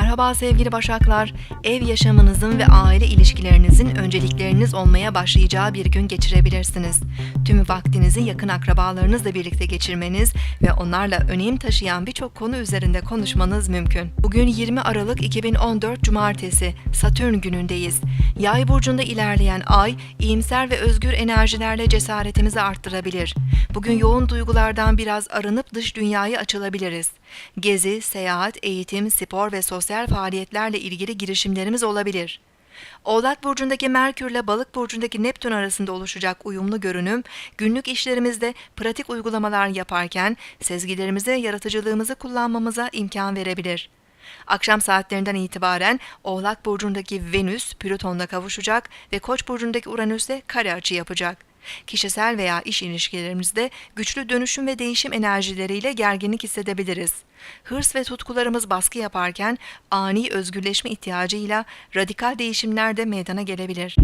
Merhaba sevgili Başaklar. Ev yaşamınızın ve aile ilişkilerinizin öncelikleriniz olmaya başlayacağı bir gün geçirebilirsiniz. Tüm vaktinizi yakın akrabalarınızla birlikte geçirmeniz ve onlarla önem taşıyan birçok konu üzerinde konuşmanız mümkün. Bugün 20 Aralık 2014 Cumartesi, Satürn günündeyiz. Yay burcunda ilerleyen ay, iyimser ve özgür enerjilerle cesaretimizi arttırabilir. Bugün yoğun duygulardan biraz arınıp dış dünyaya açılabiliriz. Gezi, seyahat, eğitim, spor ve sosyal faaliyetlerle ilgili girişimlerimiz olabilir. Oğlak burcundaki Merkür ile Balık burcundaki Neptün arasında oluşacak uyumlu görünüm, günlük işlerimizde pratik uygulamalar yaparken sezgilerimizi yaratıcılığımızı kullanmamıza imkan verebilir. Akşam saatlerinden itibaren Oğlak burcundaki Venüs Plüton'la kavuşacak ve Koç burcundaki Uranüs'le kare açı yapacak. Kişisel veya iş ilişkilerimizde güçlü dönüşüm ve değişim enerjileriyle gerginlik hissedebiliriz. Hırs ve tutkularımız baskı yaparken ani özgürleşme ihtiyacıyla radikal değişimler de meydana gelebilir.